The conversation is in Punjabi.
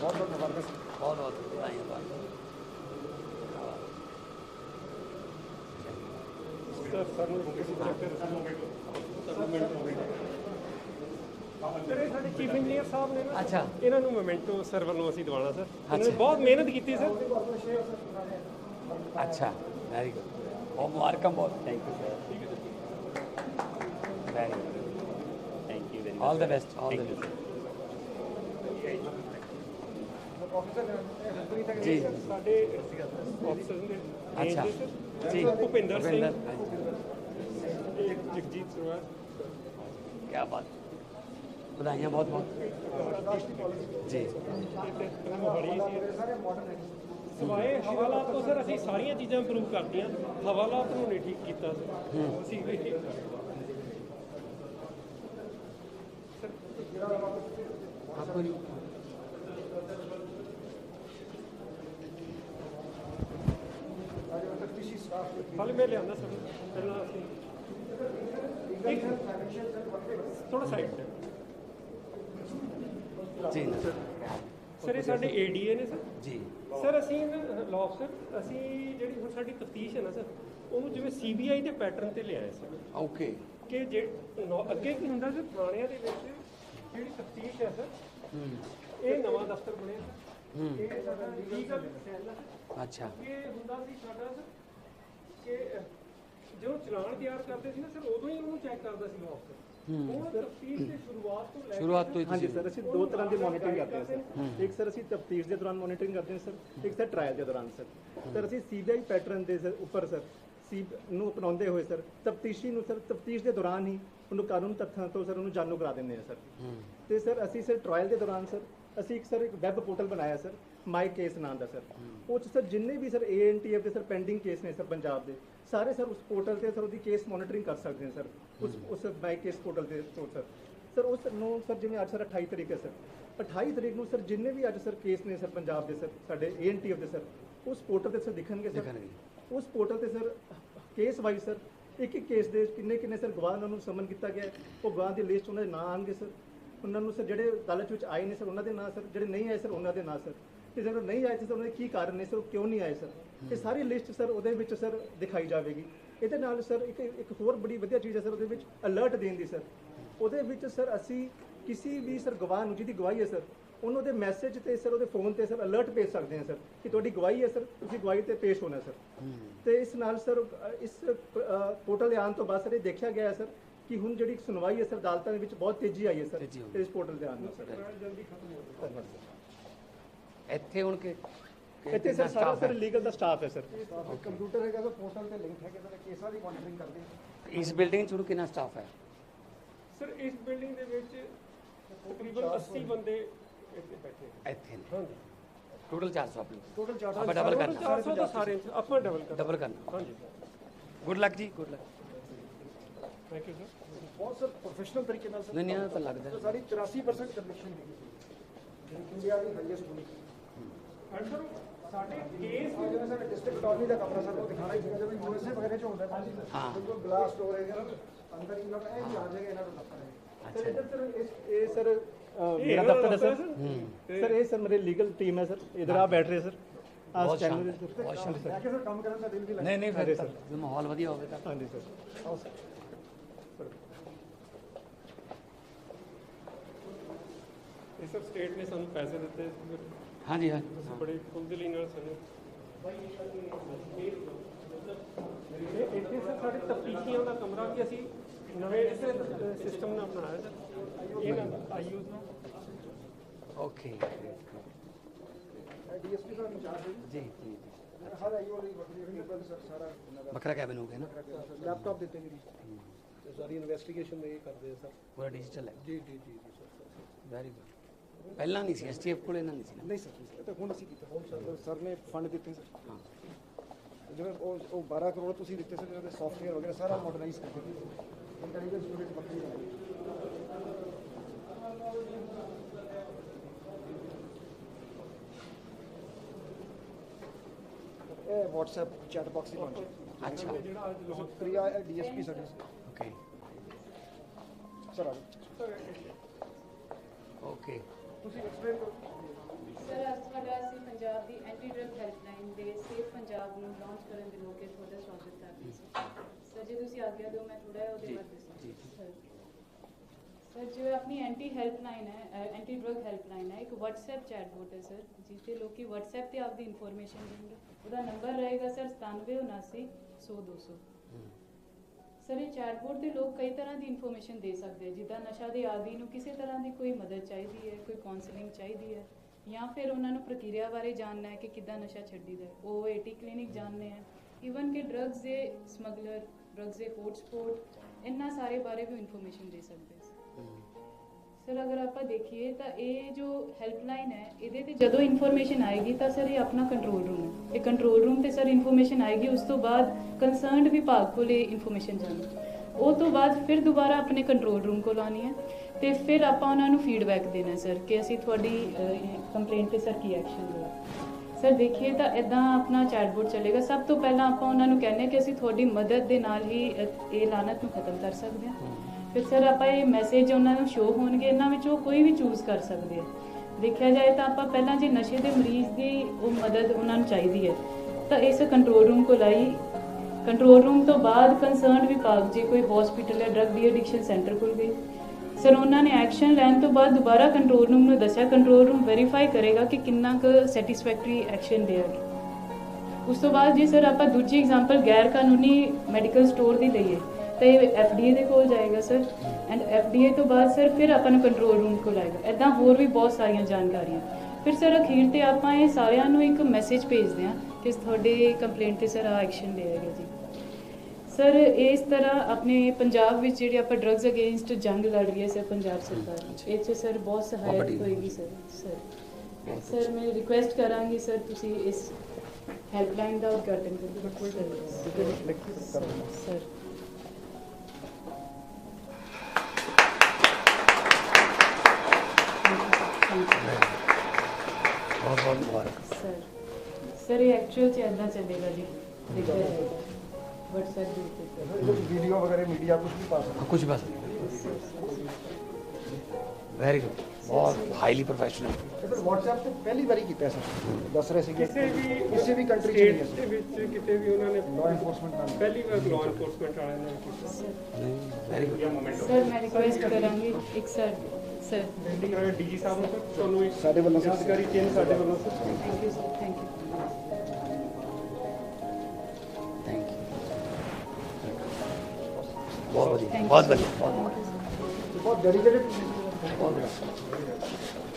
ਬਹੁਤ ਬਹੁਤ ਮੁਬਾਰਕਾਂ ਸਰ ਬਹੁਤ ਬਹੁਤ ਵਧਾਈਆਂ ਤੁਹਾਨੂੰ ਸਰ ਸਰ ਨੂੰ ਕਿਸੇ ਡਾਇਰੈਕਟਰ ਸਰ ਇਹ ਸਾਡੇ ਚੀਫ ਇੰਜੀਨੀਅਰ ਸਾਹਿਬ ਨੇ ਨਾ ਅੱਛਾ। ਇਹਨਾਂ ਨੂੰ ਮੋਮੈਂਟੋ ਸਰ ਵੱਲੋਂ ਅਸੀਂ ਦਿਵਾਣਾ ਸਰ। ਇਹਨਾਂ ਨੇ ਅੱਛਾ। ਬਹੁਤ ਮਿਹਨਤ ਕੀਤੀ ਸਰ। ਅੱਛਾ ਵੈਰੀ ਗੁੱਡ ਬਹੁਤ ਮੁਬਾਰਕਾਂ ਬਹੁਤ thank you sir very good thank you very all the best all the best ਜੀ। ਸਾਡੇ ਆਫੀਸਰ ਨੇ ਅੱਛਾ। ਜੀ। ਭੁਪਿੰਦਰ ਸਿੰਘ। ਜਗਜੀਤ ਸਰਵਾਰ ਕੀ ਬਾਤ। ਵਧਾਈਆਂ ਬਹੁਤ ਬਹੁਤ। ਜੀ। ਸਵਾਏ ਹਵਾਲਾਤ ਤੋਂ ਸਰ ਅਸੀਂ ਸਾਰੀਆਂ ਚੀਜ਼ਾਂ ਇੰਪਰੂਵ ਕਰਤੀਆਂ। ਹਵਾਲਾਤ ਨੂੰ ਨਹੀਂ ਠੀਕ ਕੀਤਾ ਅਸੀਂ ਵੀ ਫਲ ਮੈਂ ਲਿਆਂਦਾ ਸਰ ਪਹਿਲਾਂ ਅਸੀਂ। ਇੱਕ ਥੋੜਾ ਸਾਈਡ ਤੇ। ਜੀ ਸਰ ਇਹ ਸਾਡੇ ਏਡੀਏ ਨੇ ਸਰ। ਜੀ। ਸਰ ਅਸੀਂ ਲਾਅ ਅਫਸਰ ਅਸੀਂ ਜਿਹੜੀ ਹੁਣ ਸਾਡੀ ਤਫਤੀਸ਼ ਹੈ ਨਾ ਸਰ ਉਹਨੂੰ ਜਿਵੇਂ ਸੀਬੀਆਈ ਦੇ ਪੈਟਰਨ ਤੇ ਲਿਆਏ ਸਰ। ਓਕੇ। ਕਿ ਜੇ ਅੱਗੇ ਕੀ ਹੁੰਦਾ ਸੀ ਥਾਣਿਆਂ ਦੇ ਵਿੱਚ ਜਿਹੜੀ ਤਫਤੀਸ਼ ਹੈ ਸਰ ਇਹ ਨਵਾਂ ਦਫ਼ਤਰ ਬਣਿਆ ਸਰ। ਇਹ ਸਾਡਾ ਲੀਗਲ ਸੈੱਲ ਅੱਛਾ। ਇਹ ਹੁੰਦਾ ਸੀ ਸਾਡਾ ਸਰ ਕਿ ਜਦੋਂ ਚਲਾਨ ਤਿਆਰ ਕਰਦੇ ਸੀ ਨਾ ਸਰ ਉਦੋਂ ਹੀ ਉਹਨੂੰ ਚੈੱਕ ਕਰਦਾ ਸੀ ਉਹ ਤਫਤੀਸ਼ ਦੀ ਸ਼ੁਰੂਆਤ ਤੋਂ ਲੈ ਕੇ ਸ਼ੁਰੂਆਤ ਤੋਂ ਹੀ ਹਾਂਜੀ ਤੁਸੀਂ ਸਰ ਅਸੀਂ ਦੋ ਤਰ੍ਹਾਂ ਦੀ ਮੋਨੀਟਰਿੰਗ ਕਰਦੇ ਹਾਂ ਸਰ। ਇੱਕ ਸਰ ਅਸੀਂ ਤਫਤੀਸ਼ ਦੇ ਦੌਰਾਨ ਮੋਨੀਟਰਿੰਗ ਕਰਦੇ ਹਾਂ ਸਰ। ਇੱਕ ਸਰ ਟ੍ਰਾਇਲ ਦੇ ਦੌਰਾਨ ਸਰ। ਸਰ ਅਸੀਂ ਸੀਬੀਆਈ ਪੈਟਰਨ ਦੇ ਸਰ ਉੱਪਰ ਸਰ ਸੀ ਨੂੰ ਅਪਣਾਉਂਦੇ ਹੋਏ ਸਰ ਤਫਤੀਸ਼ੀ ਨੂੰ ਸਰ ਤਫਤੀਸ਼ ਦੇ ਦੌਰਾਨ ਹੀ ਉਹਨੂੰ ਕਾਨੂੰਨ ਤੱਥਾਂ ਤੋਂ ਸਰ ਉਹਨੂੰ ਜਾਣੂ ਕਰਾ ਦਿੰਦੇ ਹਾਂ ਸਰ। ਤੇ ਸਰ ਅਸੀਂ ਸਰ ਟ੍ਰਾਇਲ ਦੇ ਦੌਰਾਨ ਸਰ ਅਸੀਂ ਇੱਕ ਸਰ ਇੱਕ ਵੈਬ ਪੋਰਟਲ ਬਣਾਇਆ ਸਰ। ਮਾਈ ਕੇਸ ਨਾਮ ਦਾ ਸਰ ਉਹ 'ਚ ਸਰ ਜਿੰਨੇ ਵੀ ਸਰ ਏਐਨਟੀਐਫ ਦੇ ਸਰ ਪੈਂਡਿੰਗ ਕੇਸ ਨੇ ਸਰ ਪੰਜਾਬ ਦੇ ਸਾਰੇ ਸਰ ਉਸ ਪੋਰਟਲ ਤੇ ਸਰ ਉਹਦੀ ਕੇਸ ਮੋਨੀਟਰਿੰਗ ਕਰ ਸਕਦੇ ਨੇ ਸਰ ਉਸ ਉਸ ਮਾਈ ਕੇਸ ਪੋਰਟਲ ਦੇ ਤੋਂ ਸਰ ਸਰ ਉਸ ਨੂੰ ਸਰ ਜਿਵੇਂ ਅੱਜ ਸਰ 28 ਤਰੀਕ ਹੈ ਸਰ 28 ਤਰੀਕ ਨੂੰ ਸਰ ਜਿੰਨੇ ਵੀ ਅੱਜ ਸਰ ਕੇਸ ਨੇ ਸਰ ਪੰਜਾਬ ਦੇ ਸਰ ਸਾਡੇ ਏਐਨਟੀਐਫ ਦੇ ਸਰ ਉਸ ਪੋਰਟਲ ਤੇ ਸਰ ਦਿਖਣਗੇ ਸਰ। ਉਸ ਪੋਰਟਲ ਤੇ ਸਰ ਕੇਸ ਵਾਈਜ਼ ਸਰ ਇੱਕ ਇੱਕ ਕੇਸ ਦੇ ਕਿੰਨੇ ਕਿੰਨੇ ਸਰ ਗਵਾਹ ਨੂੰ ਸਮਨ ਕੀਤਾ ਗਿਆ। ਉਹ ਗਵਾਹ ਦੀ ਲਿਸਟ ਉਹਨਾਂ ਦੇ ਨਾਂ ਆਣਗੇ ਸਰ ਉਹਨਾਂ ਨੂੰ ਸਰ ਜਿਹੜੇ ਅਦਾਲਤ ਵਿੱਚ ਆਏ ਨੇ ਸਰ ਉਹਨਾਂ ਦੇ ਨਾਂ ਸਰ ਜਿਹੜੇ ਨਹੀਂ ਆਏ ਸਰ ਉਹਨਾਂ ਦੇ ਨਾਂ ਸਰ ਤੇ ਜਦੋਂ ਨਹੀਂ ਆਏ ਸਰ ਉਹਨਾਂ ਦੇ ਕੀ ਕਾਰਨ ਨੇ ਸਰ ਉਹ ਕਿਉਂ ਨਹੀਂ ਆਏ ਸਰ? ਇਹ ਸਾਰੀ ਲਿਸਟ ਸਰ ਉਹਦੇ ਵਿੱਚ ਸਰ ਦਿਖਾਈ ਜਾਵੇਗੀ। ਇਹਦੇ ਨਾਲ ਸਰ ਇੱਕ ਇੱਕ ਹੋਰ ਬੜੀ ਵਧੀਆ ਚੀਜ਼ ਹੈ ਸਰ ਉਹਦੇ ਵਿੱਚ ਅਲਰਟ ਦੇਣ ਦੀ ਸਰ। ਉਹਦੇ ਵਿੱਚ ਸਰ ਅਸੀਂ ਕਿਸੇ ਵੀ ਸਰ ਗਵਾਹ ਨੂੰ ਜਿਹਦੀ ਗਵਾਹੀ ਹੈ ਸਰ ਉਹਨੂੰ ਦੇ ਮੈਸੇਜ ਤੇ ਸਰ ਉਹਦੇ ਫੋਨ ਤੇ ਸਰ ਅਲਰਟ ਭੇਜ ਸਕਦੇ ਹਾਂ ਸਰ ਕਿ ਤੁਹਾਡੀ ਗਵਾਹੀ ਹੈ ਸਰ ਤੁਸੀਂ ਗਵਾਹੀ ਤੇ ਪੇਸ਼ ਹੋਣਾ ਸਰ। ਤੇ ਇਸ ਨਾਲ ਸਰ ਇਸ ਪੋਰਟਲ ਦੇ ਆਉਣ ਤੋਂ ਬਾਅਦ ਸਰ ਇਹ ਦੇਖਿਆ ਗਿਆ ਹੈ ਸਰ ਕਿ ਹੁਣ ਜਿਹੜੀ ਸੁਣਵਾਈ ਹੈ ਸਰ ਅਦਾਲਤਾਂ ਦੇ ਵਿੱਚ ਬਹੁਤ ਤੇਜ਼ੀ ਆਈ ਹੈ ਸਰ। ਇਸ ਪੋਰਟਲ ਦੇ ਆਉਣ ਨਾਲ ਸਰ। ਇੱਥੇ ਹੁਣ ਕਿ ਇੱਥੇ ਸਰ ਸਾਰਾ ਸਰ ਲੀਗਲ ਦਾ ਸਟਾਫ ਹੈ ਸਰ। ਕੰਪਿਊਟਰ ਹੈਗਾ ਤਾਂ ਪੋਰਟਲ ਤੇ ਲਿੰਕ ਹੈ ਕਿ ਸਰ ਕੇਸਾਂ ਦੀ ਮੋਨੀਟਰਿੰਗ ਕਰਦੇ? ਇਸ ਬਿਲਡਿੰਗ ਚ ਹੁਣ ਕਿੰਨਾ ਸਟਾਫ ਹੈ? ਸਰ ਇਸ ਬਿਲਡਿੰਗ ਦੇ ਵਿੱਚ ਤਕਰੀਬਨ 80 ਬੰਦੇ ਇੱਥੇ ਬੈਠੇ ਨੇ। ਇੱਥੇ ਨੇ। ਹਾਂਜੀ। ਟੋਟਲ 400 ਆਪਣੇ। ਟੋਟਲ ਚਾਰ ਆਪਾਂ ਡਬਲ ਕਰਨਾ। 400 ਤਾਂ ਸਾਰੇ ਆਪਾਂ ਡਬਲ ਕਰ ਡਬਲ ਕਰਨਾ। ਹਾਂਜੀ। ਗੁੱਡ ਲੱਕ ਜੀ। Good luck thank you sir ਬਹੁਤ ਸਰ ਪ੍ਰੋਫੈਸ਼ਨਲ ਤਰੀਕੇ ਨਾਲ ਸਰ ਨਹੀਂ ਨਹੀਂ ਤਾਂ ਲੱਗਦਾ। ਸਰ, ਸਾਡੀ 84% ਕੰਪਲੀਸ਼ਨ ਹੈਗੀ ਇੰਡੀਆ ਦੀ ਹਾਈਐਸਟ ਹੋਣੀ। ਐਂਡ ਸਰ ਸਾਡੇ ਕੇਸ ਆ ਜਿਵੇਂ ਸਰ ਡਿਸਟ੍ਰਿਕਟ ਅਟਾਰਨੀ ਦਾ ਕਮਰਾ ਸਰ ਉਹ ਦਿਖਾਣਾ ਹੀ ਸੀਗਾ ਜਦੋਂ ਯੂਐਸਏ ਵਗੈਰੇ ਚ ਹੁੰਦਾ ਹੈ ਹਾਂ। ਬਿਲਕੁਲ ਗਲਾਸ ਡੋਰ ਹੈਗਾ ਅੰਦਰ ਹੀ ਲੋਕ ਇਹ ਵੀ ਆ ਜਾਏਗਾ ਇਹਨਾਂ ਦਾ ਦਫ਼ਤਰ ਹੈ ਸਰ ਇੱਧਰ ਸਰ ਇਸ- ਇਹ ਸਰ ਅ, ਇਹ ਮੇਰਾ ਇਹਨਾਂ ਦਫ਼ਤਰ ਹੈ ਦਾ ਸਰ ਦਫ਼ਤਰ ਸਰ ਇਹ ਸਰ ਮੇਰੇ ਲੀਗਲ ਟੀਮ ਹੈ ਸਰ ਇਧਰ ਆ ਬੈਠ ਰਹੇ ਸਰ ਆ ਬਹੁਤ ਸਟੈਂਡ ਸ਼ਾਨਦਾਰ ਬਹੁਤ ਸ਼ਾਨਦਾਰ ਮੈਂ ਕਿਹਾ ਸਰ ਕੰਮ ਕਰਨ ਦਾ ਦਿਲ ਵੀ ਲੱਗਦਾ ਨਹੀਂ ਨਹੀਂ ਹਾਂਜੀ ਫਿਰ ਸਰ। ਤਾਂ ਜੇ ਮਾਹੌਲ ਵਧੀਆ ਹੋਵੇ ਤਾਂ ਹਾਂਜੀ ਸਰ ਆਓ ਸਰ ਇਹ ਸਰ ਸਟੇਟ ਨੇ ਸਾਨੂੰ ਪੈਸੇ ਦਿੱਤੇ ਸੀ ਹਾਂਜੀ ਹਾਂ। ਤੁਸੀਂ ਬੜੇ ਖੁੱਲ੍ਹਦਿਲੀ ਨਾਲ ਸਾਨੂੰ। ਇਹ ਇੱਥੇ ਸਰ ਸਾਡੇ ਤਫਤੀਸ਼ੀਆਂ ਦਾ ਕਮਰਾ ਵੀ ਅਸੀਂ ਨਵੇਂ ਸਿਸਟਮ ਨਾਲ ਬਣਾਇਆ ਸਰ। ਇਹ ਨਾ ਆਈਯੂਜ਼ ਨਾਲ ਓਕੇ। ਡੀਐਸਪੀ ਦਾ ਇੰਚਾਰਜ ਹੈ ਜੀ ਜੀ ਹਰ ਆਈਓ ਵਾਲੀ ਵੱਖਰੀ ਸਰ ਕੈਬਨ ਹੋ ਗਿਆ ਨਾ? ਲੈਪਟਾਪ ਦਿੱਤੇ ਜੀ। ਸਾਰੀ ਇਨਵੈਸਟੀਗੇਸ਼ਨ ਇਹ ਕਰਦੇ ਸਰ। ਪੂਰਾ ਡਿਜੀਟਲ ਹੈ। ਜੀ ਜੀ ਜੀ ਜੀ ਸਰ ਵੈਰੀ ਗੁੱਡ ਪਹਿਲਾਂ ਨਹੀਂ ਸੀ ਐਸਟੀਐਫ ਕੋਲ ਇਹਨਾਂ ਨਹੀਂ ਸੀ ਨਾ। ਨਹੀਂ ਸਰ ਇਹ ਤਾਂ ਹੁਣ ਅਸੀਂ ਕੀਤਾ। ਹੁਣ ਸਰ ਸਰ ਨੇ ਫੰਡ ਦਿੱਤੇ ਸਰ। ਹਾਂ ਜਿਵੇਂ ਉਹ ਉਹ 12 ਕਰੋੜ ਤੁਸੀਂ ਦਿੱਤੇ ਸਰ ਜਿਹਦੇ ਸੌਫਟਵੇਅਰ ਵਗੈਰਾ ਸਾਰਾ ਮਾਡਰਨਾਈਜ਼ ਕਰਕੇ ਇੰਟੈਲੀਜੈਂਸ ਯੂਨਿਟ ਵੱਖਰੀ ਬਣਾਈ ਇਹ WhatsApp ਚੈਟ ਬਾਕਸ ਹੀ ਬਣ ਗਿਆ ਅੱਛਾ। ਜਿਹੜਾ ਅੱਜ ਲੋਕ ਪ੍ਰਿਆ ਡੀਐਸਪੀ ਸਾਡੇ ਓਕੇ ਸਰ ਆ ਓਕੇ ਤੁਸੀਂ ਐਕਸਪਲੇਨ ਕਰੋ। ਸਰ ਅੱਜ ਤੁਹਾਡਾ ਅਸੀਂ ਪੰਜਾਬ ਦੀ ਐਂਟੀ ਡਰੱਗ ਹੈਲਪਲਾਈਨ ਦੇ ਸੇਫ ਪੰਜਾਬ ਨੂੰ ਲਾਂਚ ਕਰਨ ਦੇ ਮੌਕੇ ਤੁਹਾਡਾ ਸਵਾਗਤ ਕਰਦੇ ਹਾਂ ਸਰ ਜੇ ਤੁਸੀਂ ਆਗਿਆ ਦਿਓ ਮੈਂ ਥੋੜਾ ਜਿਹਾ ਉਹਦੇ ਬਾਰੇ ਦੱਸਾਂ। ਸਰ ਜੋ। ਆਪਣੀ ਐਂਟੀ ਹੈਲਪਲਾਈਨ ਹੈ ਐਂਟੀ ਡਰੱਗ ਹੈਲਪਲਾਈਨ ਹੈ ਇੱਕ WhatsApp ਚੈਟਬੋਟ ਹੈ ਸਰ ਜਿਸ 'ਤੇ ਲੋਕੀ WhatsApp ਤੇ ਆਪਦੀ ਇਨਫੋਰਮੇਸ਼ਨ ਦੇਣਗੇ ਉਹਦਾ ਨੰਬਰ ਰਹੇਗਾ ਸਰ 9779 100 200 ਸਰ, ਇਹ ਚੈਟਬੋਟ ਤੇ ਲੋਕ ਕਈ ਤਰ੍ਹਾਂ ਦੀ ਇਨਫੋਰਮੇਸ਼ਨ ਦੇ ਸਕਦੇ ਜਿੱਦਾਂ ਨਸ਼ਾ ਦੇ ਆਦੀ ਨੂੰ ਕਿਸੇ ਤਰ੍ਹਾਂ ਦੀ ਕੋਈ ਮਦਦ ਚਾਹੀਦੀ ਹੈ, ਕੋਈ ਕਾਉਂਸਲਿੰਗ ਚਾਹੀਦੀ ਹੈ, ਜਾਂ ਫਿਰ ਉਹਨਾਂ ਨੂੰ ਪ੍ਰਕਿਰਿਆ ਬਾਰੇ ਜਾਣਨਾ ਹੈ ਕਿ ਕਿੱਦਾਂ ਨਸ਼ਾ ਛੱਡੀਦਾ ਹੈ। ਉਹ ਏਟੀ ਕਲੀਨਿਕ ਜਾਣਨੇ ਹੈ ਈਵਨ ਕਿ ਡਰੱਗਸ ਦੇ ਸਮਗਲਰ ਡਰੱਗਸ ਦੇ ਹੌਟਸਪੌਟ ਇਹਨਾਂ ਸਾਰੇ ਬਾਰੇ ਵੀ ਇਨਫੋਰਮੇਸ਼ਨ ਦੇ ਸਕਦੇ ਸਰ ਅਗਰ ਆਪਾਂ ਦੇਖੀਏ ਤਾਂ ਇਹ ਜੋ ਹੈਲਪਲਾਈਨ ਹੈ, ਇਹਦੇ ਤੇ ਜਦੋਂ ਇਨਫੋਰਮੇਸ਼ਨ ਆਏਗੀ ਤਾਂ ਸਰ ਇਹ ਆਪਣਾ ਕੰਟਰੋਲ ਰੂਮ ਹੈ। ਇਹ ਕੰਟਰੋਲ ਰੂਮ ਤੇ ਸਰ ਇਨਫੋਰਮੇਸ਼ਨ ਆਏਗੀ, ਉਸ ਤੋਂ ਬਾਅਦ ਕੰਸਰਨਡ ਵਿਭਾਗ ਕੋਲ ਇਹ ਇਨਫੋਰਮੇਸ਼ਨ ਜਾਣੀ। ਉਹ ਤੋਂ ਬਾਅਦ ਫਿਰ ਦੁਬਾਰਾ ਆਪਣੇ ਕੰਟਰੋਲ ਰੂਮ ਕੋਲ ਆਉਣੀ ਹੈ ਤੇ ਫਿਰ ਆਪਾਂ ਉਹਨਾਂ ਨੂੰ ਫੀਡਬੈਕ ਦੇਣਾ ਸਰ ਕਿ ਅਸੀਂ ਤੁਹਾਡੀ ਕੰਪਲੇਂਟ ਤੇ ਸਰ ਕੀ ਐਕਸ਼ਨ ਲਿਆ। ਸਰ ਦੇਖੀਏ ਤਾਂ ਇਦਾਂ ਆਪਣਾ ਚੈਟਬੋਟ ਚੱਲੇਗਾ। ਸਭ ਤੋਂ ਪਹਿਲਾਂ ਆਪਾਂ ਉਹਨਾਂ ਨੂੰ ਕਹਿੰਦੇ ਹਾਂ ਕਿ ਅਸੀਂ ਤੁਹਾਡੀ ਮਦਦ ਦੇ ਨਾਲ ਹੀ ਇਹ ਲਾਨਤ ਨੂੰ ਖਤਮ ਕਰ ਸਕਦੇ ਹਾਂ। ਫਿਰ ਸਰ ਆਪਾਂ ਇਹ ਮੈਸੇਜ ਉਹਨਾਂ ਨੂੰ ਸ਼ੋ ਹੋਣਗੇ, ਇਹਨਾਂ ਵਿੱਚੋਂ ਕੋਈ ਵੀ ਚੂਜ਼ ਕਰ ਸਕਦੇ ਆ। ਦੇਖਿਆ ਜਾਏ ਤਾਂ ਆਪਾਂ ਪਹਿਲਾਂ ਜੇ ਨਸ਼ੇ ਦੇ ਮਰੀਜ਼ ਦੀ ਉਹ ਮਦਦ ਉਹਨਾਂ ਨੂੰ ਚਾਹੀਦੀ ਹੈ, ਤਾਂ ਇਸ ਕੰਟਰੋਲ ਰੂਮ ਕੋਲ ਆਈ। ਕੰਟਰੋਲ ਰੂਮ ਤੋਂ ਬਾਅਦ ਕੰਸਰਨਡ ਵਿਭਾਗ ਜੇ, ਕੋਈ ਹਸਪੀਟਲ ਹੈ ਡਰਗ ਦੀ ਐਡਿਕਸ਼ਨ ਸੈਂਟਰ ਕੋਲ ਗਈ ਸਰ ਉਹਨਾਂ ਨੇ ਐਕਸ਼ਨ ਲੈਣ ਤੋਂ ਬਾਅਦ ਦੁਬਾਰਾ ਕੰਟਰੋਲ ਰੂਮ ਨੂੰ ਦੱਸਿਆ। ਕੰਟਰੋਲ ਰੂਮ ਵੈਰੀਫਾਈ ਕਰੇਗਾ ਕਿ ਕਿੰਨਾ ਕੁ ਸੈਟੀਸਫੈਕਟਰੀ ਐਕਸ਼ਨ ਲਿਆ ਉਸ ਤੋਂ ਬਾਅਦ ਜੇ ਸਰ ਆਪਾਂ ਦੂਜੀ ਐਗਜ਼ਾਮਪਲ ਗੈਰ ਕਾਨੂੰਨੀ ਮੈਡੀਕਲ ਸਟੋਰ ਦੀ ਲਈਏ। ਤਾਂ ਇਹ ਐਫਡੀਏ ਦੇ ਕੋਲ ਜਾਏਗਾ ਸਰ ਐਂਡ ਐਫਡੀਏ ਤੋਂ ਬਾਅਦ ਸਰ ਫਿਰ ਆਪਾਂ ਨੂੰ ਕੰਟਰੋਲ ਰੂਮ ਕੋਲ ਆਏਗਾ। ਐਦਾਂ ਹੋਰ ਵੀ ਬਹੁਤ ਸਾਰੀਆਂ ਜਾਣਕਾਰੀਆਂ। ਫਿਰ ਸਰ ਅਖੀਰ ਤੇ ਆਪਾਂ ਇਹ ਸਾਰਿਆਂ ਨੂੰ ਇੱਕ ਮੈਸੇਜ ਭੇਜਦੇ ਹਾਂ ਕਿ ਤੁਹਾਡੇ ਕੰਪਲੇਂਟ ਤੇ ਸਰ ਆ ਐਕਸ਼ਨ ਲਿਆ ਗਿਆ ਜੀ। ਸਰ ਇਸ ਤਰ੍ਹਾਂ ਆਪਣੇ ਪੰਜਾਬ ਵਿੱਚ ਜਿਹੜੀ ਆਪਾਂ ਡਰੱਗਸ ਅਗੇਂਸਟ ਜੰਗ ਲੜ ਰਹੀ ਹੈ ਸਰ ਪੰਜਾਬ ਸਰਕਾਰ ਇਹ 'ਚ ਸਰ ਬਹੁਤ ਸਹਾਇਕ ਹੋਏਗੀ ਸਰ ਸਰ ਸਰ ਮੈਂ ਰਿਕੁਐਸਟ ਕਰਾਂਗੀ ਸਰ ਤੁਸੀਂ ਇਸ ਹੈਲਪਲਾਈਨ ਦਾ ਉਦਘਾਟਨ ਕਰੋ। ਸਰ ਜਾਏਗਾ WhatsApp ਦੇ ਉੱਤੇ ਇਹਦੇ ਵੀਡੀਓ ਵਗੈਰੇ ਮੀਡੀਆ ਕੁਝ ਵੀ ਪਾ ਸਕਦੇ ਕੁਝ ਬਸ ਵੈਰੀ ਗੁੱਡ ਬਹੁਤ ਹਾਈਲੀ ਪ੍ਰੋਫੈਸ਼ਨਲ ਇਹ ਫਿਰ WhatsApp ਤੇ ਪਹਿਲੀ ਵਾਰੀ ਕੀਤਾ ਸਰ ਦੱਸ ਰਹੇ ਸੀਗੇ ਕਿਸੇ ਵੀ ਕਿਸੇ ਵੀ ਕੰਟਰੀ ਚ ਨਹੀਂ ਸਟੇਟ ਦੇ ਵਿੱਚ ਕਿਤੇ ਵੀ ਉਹਨਾਂ ਨੇ ਲਾਅ ਐਨਫੋਰਸਮੈਂਟ ਨਾਲ ਪਹਿਲੀ ਵਾਰ ਲਾਅ ਐਨਫੋਰਸਮੈਂਟ ਵਾਲਿਆਂ ਨੇ ਕੀਤਾ ਵੈਰੀ ਗੁੱਡ ਸਰ ਮੈਂ ਰਿਕੁਐਸਟ ਕਰਾਂਗੀ ਇੱਕ ਸਰ ਸਰ ਡੀਜੀ ਸਾਹਿਬ ਨੂੰ ਸਰ ਤੁਹਾਨੂੰ ਇੱਕ ਸਾਡੇ ਵੱਲੋਂ ਸਰ ਜਾਣਕਾਰੀ ਚੇਂਜ ਸਾਡੇ ਵੱਲੋਂ sir thank you sir thank you thank you ਬਹੁਤ ਵਧੀਆ Thank you, ਬਹੁਤ sir.